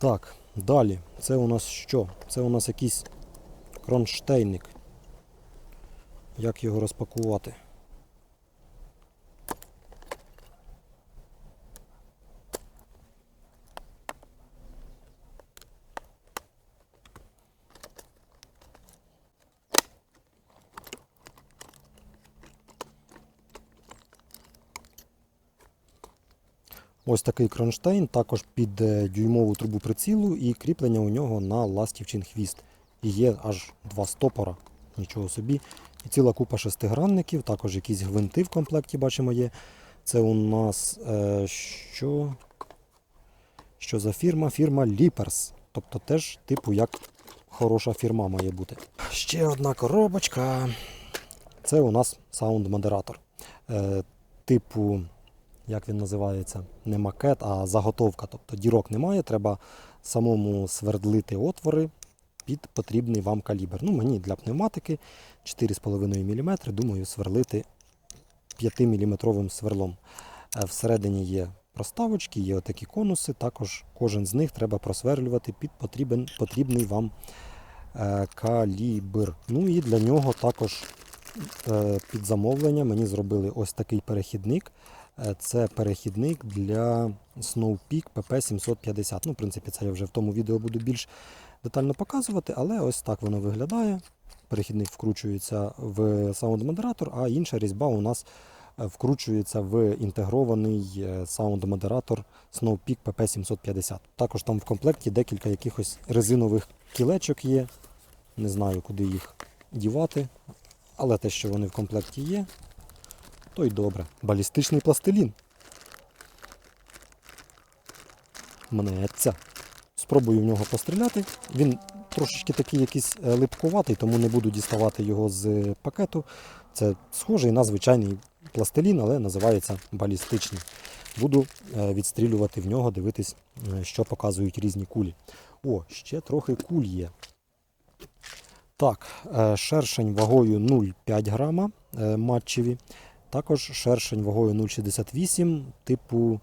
Так, далі. Це у нас що? Це у нас якийсь кронштейник. Як його розпакувати? Ось такий кронштейн, також під е, дюймову трубу прицілу і кріплення у нього на ластівчин хвіст. І є аж два стопора, нічого собі. І ціла купа шестигранників, також якісь гвинти в комплекті бачимо є. Це у нас е, що? Що за фірма? Фірма Leapers. Тобто теж, типу, як хороша фірма має бути. Ще одна коробочка. Це у нас саунд-модератор. Е, типу як він називається, не макет, а заготовка. Тобто дірок немає, треба самому свердлити отвори під потрібний вам калібр. Ну, мені для пневматики 4,5 мм, думаю, сверлити 5-мм сверлом. Е, Всередині є проставочки, є отакі конуси, також кожен з них треба просверлювати під потрібен, потрібний вам е, калібр. Ну і для нього також е, під замовлення мені зробили ось такий перехідник. Це перехідник для Snowpeak PP750. Ну, в принципі, це я вже в тому відео буду більш детально показувати, але ось так воно виглядає. Перехідник вкручується в саунд-модератор, а інша різьба у нас е, вкручується в інтегрований саунд-модератор Snowpeak PP750. Також там в комплекті декілька якихось резинових кілечок є. Не знаю, куди їх дівати. Але те, що вони в комплекті є, то й добре. Балістичний пластилін. Мнеться. Спробую в нього постріляти. Він трошечки такий якийсь е, липкуватий, тому не буду діставати його з пакету. Це схожий на звичайний пластилін, але називається балістичний. Буду е, відстрілювати в нього, дивитись, е, що показують різні кулі. О, ще трохи куль є. Так, е, шершень вагою 0,5 грама е, матчеві. Також шершень вагою 0,68, типу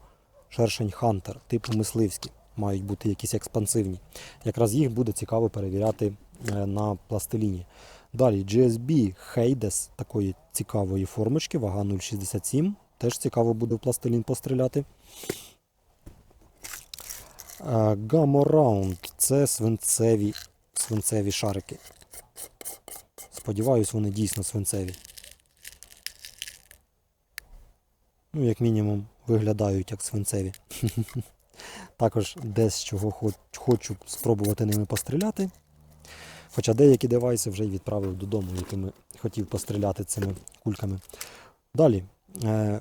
шершень Хантер, типу мисливський. Мають бути якісь експансивні. Якраз їх буде цікаво перевіряти е, на пластиліні. Далі GSB Hades такої цікавої формочки, вага 0,67. Теж цікаво буде в пластилін постріляти. Е, Round це свинцеві, свинцеві шарики. Сподіваюсь, вони дійсно свинцеві. Ну, як мінімум, виглядають як свинцеві. Також десь чого хоч- хочу спробувати ними постріляти. Хоча деякі девайси вже й відправив додому, якими хотів постріляти цими кульками. Далі. Е,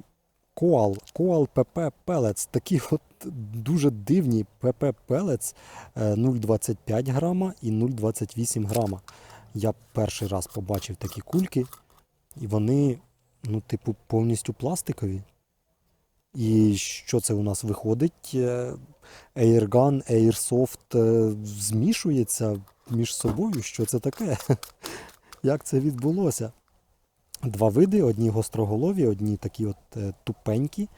Коал, Коал ПП Pellets. Такі от дуже дивні ПП е, 0,25 грама і 0,28 грама. Я перший раз побачив такі кульки, і вони, ну, типу, повністю пластикові. І що це у нас виходить? Е, Airgun, Airsoft е, змішується між собою. Що це таке? Як це відбулося? Два види: одні гостроголові, одні такі от е, тупенькі.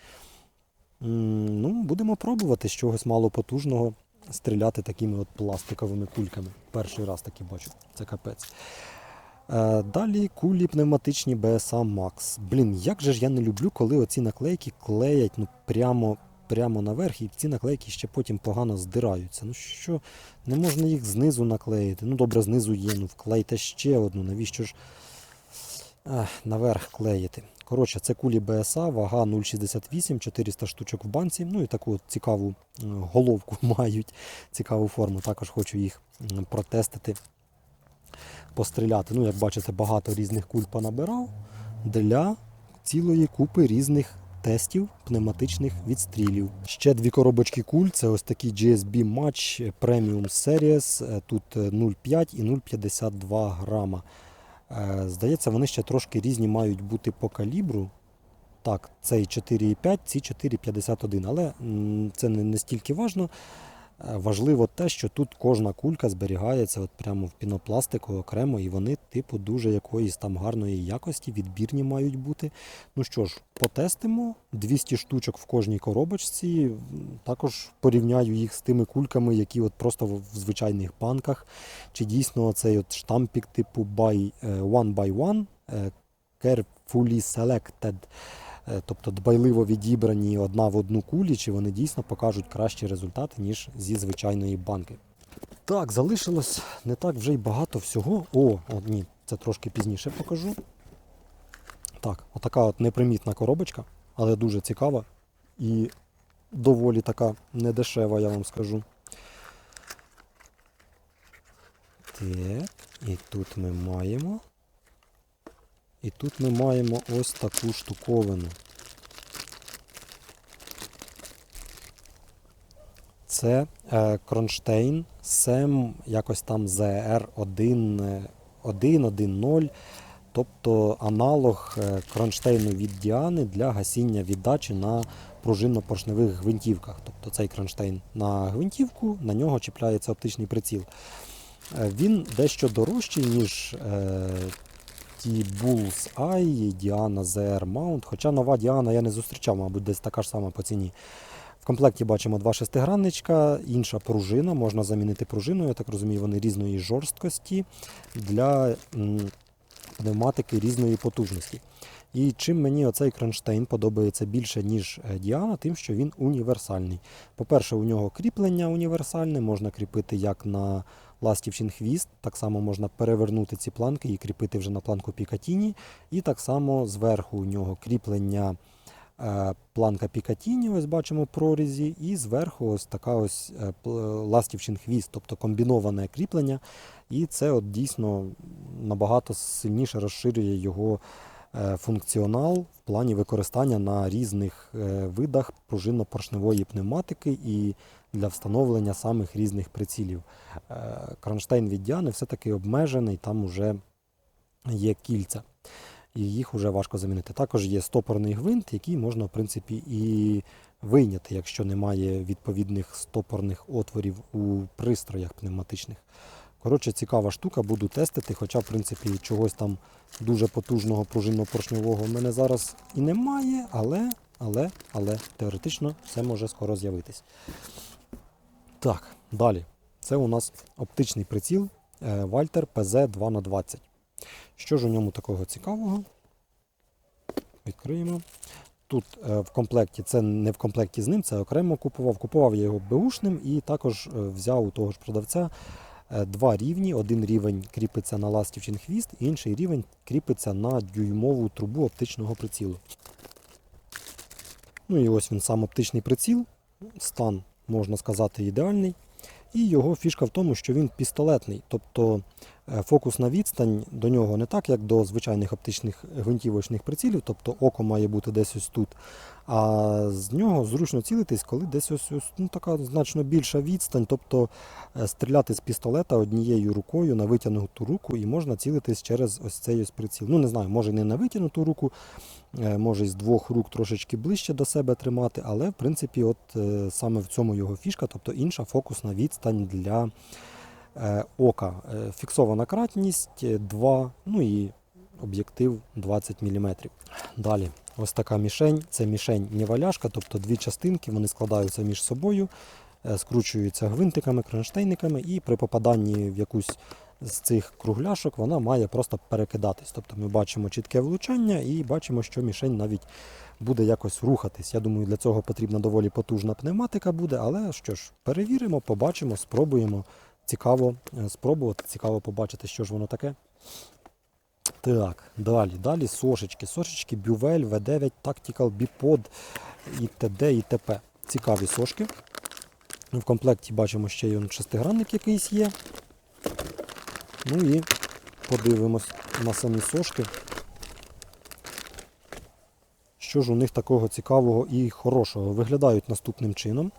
Ну, будемо пробувати з чогось малопотужного стріляти такими от пластиковими кульками. Перший раз таки бачу, це капець. Е, Далі кулі пневматичні BSA Max. Блін, як же ж я не люблю, коли оці наклейки клеять ну, прямо, прямо наверх, і ці наклейки ще потім погано здираються. Ну що, не можна їх знизу наклеїти. Ну добре, знизу є, ну вклейте ще одну. Навіщо ж Ах, наверх клеїти? Коротше, це кулі BSA, вага 0,68, 400 штучок в банці. Ну і таку цікаву е, головку мають, цікаву форму. Також хочу їх протестити постріляти. Ну, як бачите, багато різних куль понабирав для цілої купи різних тестів пневматичних відстрілів. Ще дві коробочки куль. Це ось такі GSB Match Premium Series. Е, Тут е, 0,5 і 0,52 грама. Е, Здається, вони ще трошки різні мають бути по калібру. Так, цей 4,5, ці 4,51, але це не настільки важно. Е, Важливо те, що тут кожна кулька зберігається от прямо в пінопластику окремо, і вони, типу, дуже якоїсь там гарної якості, відбірні мають бути. Ну що ж, потестимо 200 штучок в кожній коробочці. Також порівняю їх з тими кульками, які от просто в звичайних банках. Чи дійсно цей от штампік типу by, е, one by one, е, carefully selected. Е, Тобто дбайливо відібрані одна в одну кулі, чи вони дійсно покажуть кращі результати, ніж зі звичайної банки. Так, залишилось не так вже й багато всього. О, о, ні, це трошки пізніше покажу. Так, отака от непримітна коробочка, але дуже цікава і доволі така недешева, я вам скажу. Так, і тут ми маємо. І тут ми маємо ось таку штуковину. Це е, кронштейн SEM якось там ZR1, 1.1.0, тобто аналог е, кронштейну від Діани для гасіння віддачі на пружинно-поршневих гвинтівках. Тобто цей кронштейн на гвинтівку, на нього чіпляється оптичний приціл. Е, Він дещо дорожчий, ніж е, ті Bulls Eye, Diana ZR Mount. Хоча нова Діана я не зустрічав, мабуть, десь така ж сама по ціні. В комплекті бачимо два шестигранничка, інша пружина, можна замінити пружиною, я так розумію, вони різної жорсткості для пневматики різної потужності. І чим мені оцей кронштейн подобається більше, ніж е, Діана, тим, що він універсальний. По-перше, у нього кріплення універсальне, можна кріпити як на ластівчин хвіст, так само можна перевернути ці планки і кріпити вже на планку Пікатіні. І так само зверху у нього кріплення е, планка Пікатіні, ось бачимо прорізі, і зверху ось така ось е, ластівчин хвіст, тобто комбіноване кріплення. І це от дійсно набагато сильніше розширює його функціонал в плані використання на різних е, видах пружинно-поршневої пневматики і для встановлення самих різних прицілів. Е, Кронштейн від Діани все-таки обмежений, там вже є кільця. І їх вже важко замінити. Також є стопорний гвинт, який можна, в принципі, і вийняти, якщо немає відповідних стопорних отворів у пристроях пневматичних. Коротше, цікава штука, буду тестити, хоча, в принципі, чогось там дуже потужного пружинно-поршньового в мене зараз і немає, але, але, але теоретично все може скоро з'явитись. Так, далі. Це у нас оптичний приціл е, Walter PZ 2х20. Що ж у ньому такого цікавого? Відкриємо. Тут е, в комплекті, це не в комплекті з ним, це окремо купував. Купував я його беушним і також е, взяв у того ж продавця два рівні. Один рівень кріпиться на ластівчин хвіст, інший рівень кріпиться на дюймову трубу оптичного прицілу. Ну і ось він сам оптичний приціл. Стан, можна сказати, ідеальний. І його фішка в тому, що він пістолетний, тобто е, фокусна відстань до нього не так, як до звичайних оптичних гвинтівочних прицілів, тобто око має бути десь ось тут. А з нього зручно цілитись, коли десь ось, ось ну, така значно більша відстань, тобто е, стріляти з пістолета однією рукою на витягнуту руку, і можна цілитись через ось цей ось приціл. Ну не знаю, може не на витягнуту руку, е, може з двох рук трошечки ближче до себе тримати, але в принципі, от е, саме в цьому його фішка, тобто інша фокусна відстань для е, ока. Е, Фіксована кратність 2, ну і об'єктив 20 мм. Далі, ось така мішень. Це мішень неваляшка, тобто дві частинки, вони складаються між собою, е, скручуються гвинтиками, кронштейниками, і при попаданні в якусь з цих кругляшок вона має просто перекидатись. Тобто ми бачимо чітке влучання і бачимо, що мішень навіть буде якось рухатись. Я думаю, для цього потрібна доволі потужна пневматика буде, але що ж, перевіримо, побачимо, спробуємо. Цікаво е, спробувати, цікаво побачити, що ж воно таке. Так, далі, далі сошечки. Сошечки Бювель, V9, Tactical, Bipod і т.д. і т.п. Цікаві сошки. В комплекті бачимо ще й шестигранник якийсь є. Ну і подивимось на самі сошки. Що ж у них такого цікавого і хорошого? Виглядають наступним чином.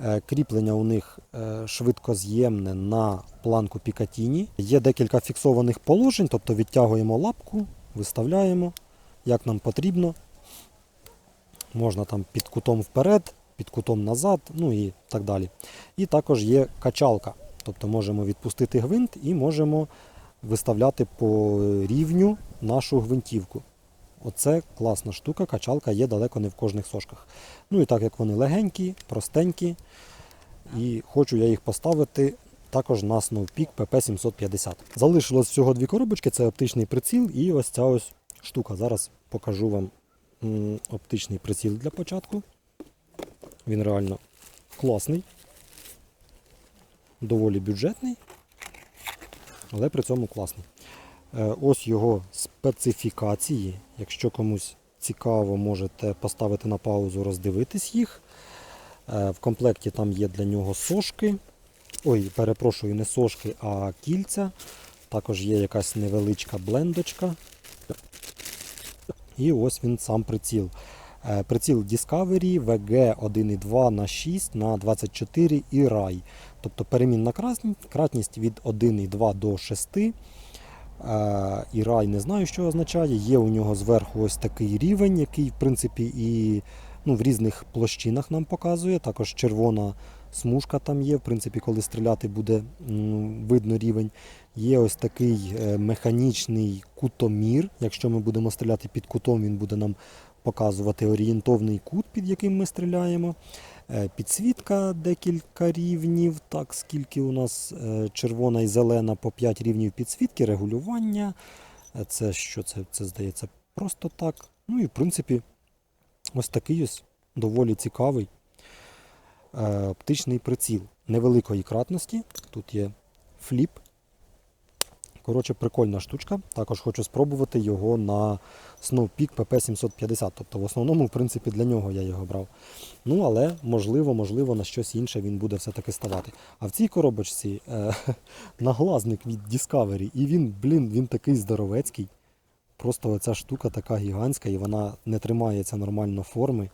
Е, Кріплення у них е, швидкоз'ємне на планку Пікатіні. Є декілька фіксованих положень, тобто відтягуємо лапку, виставляємо, як нам потрібно. Можна там під кутом вперед під кутом назад, ну і так далі. І також є качалка. Тобто можемо відпустити гвинт і можемо виставляти по рівню нашу гвинтівку. Оце класна штука, качалка є далеко не в кожних сошках. Ну і так як вони легенькі, простенькі, і хочу я їх поставити також на Snowpeak PP750. Залишилось всього дві коробочки, це оптичний приціл і ось ця ось штука. Зараз покажу вам оптичний приціл для початку. Він реально класний, доволі бюджетний, але при цьому класний. Е, Ось його специфікації. Якщо комусь цікаво, можете поставити на паузу, роздивитись їх. Е, В комплекті там є для нього сошки. Ой, перепрошую, не сошки, а кільця. Також є якась невеличка блендочка. І ось він сам приціл. Е, Приціл Discovery VG 1.2 на 6 на 24 і RAI. Тобто перемінна кратність від 1.2 до 6. І RAI не знаю, що означає. Є у нього зверху ось такий рівень, який, в принципі, і ну, в різних площинах нам показує. Також червона смужка там є. В принципі, коли стріляти буде видно рівень. Є ось такий е, механічний кутомір. Якщо ми будемо стріляти під кутом, він буде нам показувати орієнтовний кут, під яким ми стріляємо. Е, Підсвітка декілька рівнів, так скільки у нас е, червона і зелена по 5 рівнів підсвітки, регулювання. Е, Це що це? Це здається просто так. Ну і в принципі, ось такий ось доволі цікавий оптичний приціл невеликої кратності. Тут є фліп. Коротше, прикольна штучка. Також хочу спробувати його на Snowpeak PP750. Тобто, в основному, в принципі, для нього я його брав. Ну, але можливо, можливо, на щось інше він буде все-таки ставати. А в цій коробочці е, наглазник від Discovery, і він, блін, він такий здоровецький. Просто оця штука така гігантська, і вона не тримається нормально форми.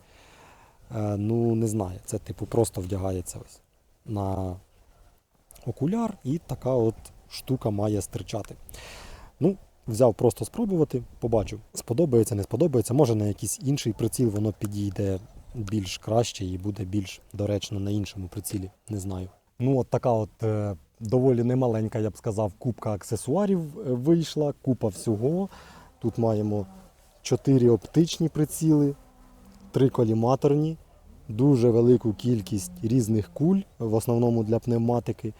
Е, ну, не знаю, це типу просто вдягається ось на окуляр, і така от штука має стирчати. Ну, взяв просто спробувати, побачу, сподобається, не сподобається. Може на якийсь інший приціл воно підійде більш краще і буде більш доречно на іншому прицілі. Не знаю. Ну, от така от е, доволі немаленька, я б сказав, купка аксесуарів е, вийшла, купа всього. Тут маємо чотири оптичні приціли, три коліматорні, дуже велику кількість різних куль, в основному для пневматики,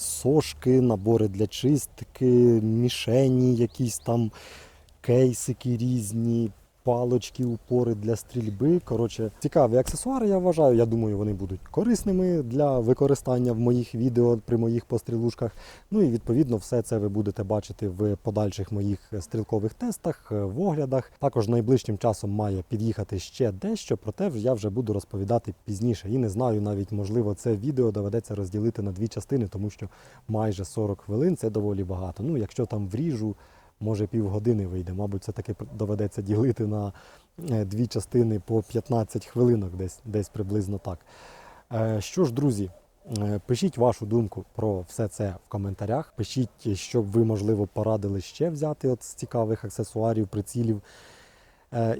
сошки, набори для чистки, мішені, якісь там кейсики різні, палочки, упори для стрільби. Коротше, цікаві аксесуари, я вважаю. Я думаю, вони будуть корисними для використання в моїх відео при моїх пострілушках. Ну і відповідно все це ви будете бачити в подальших моїх стрілкових тестах, е, в оглядах. Також найближчим часом має під'їхати ще дещо, проте я вже буду розповідати пізніше. І не знаю, навіть можливо, це відео доведеться розділити на дві частини, тому що майже 40 хвилин це доволі багато. Ну, якщо там вріжу може півгодини вийде. Мабуть, це таки доведеться ділити на е, дві частини по 15 хвилинок, десь, десь приблизно так. Е, Що ж, друзі, е, пишіть вашу думку про все це в коментарях. Пишіть, щоб ви, можливо, порадили ще взяти от з цікавих аксесуарів, прицілів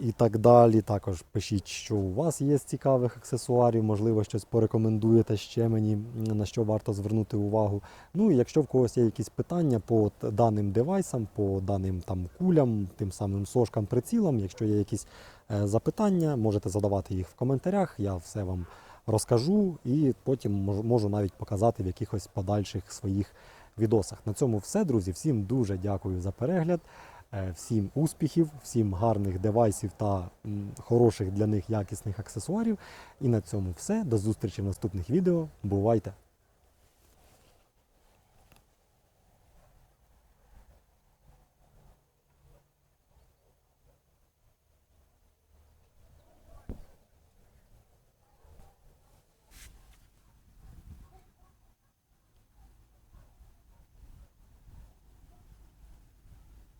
і так далі. Також пишіть, що у вас є з цікавих аксесуарів, можливо, щось порекомендуєте ще мені, на що варто звернути увагу. Ну і якщо в когось є якісь питання по даним девайсам, по даним там кулям, тим самим сошкам, прицілам, якщо є якісь е, запитання, можете задавати їх в коментарях. Я все вам розкажу і потім мож- можу навіть показати в якихось подальших своїх відосах. На цьому все, друзі. Всім дуже дякую за перегляд. Е, Всім успіхів, всім гарних девайсів та хороших для них якісних аксесуарів. І на цьому все. До зустрічі в наступних відео. Бувайте!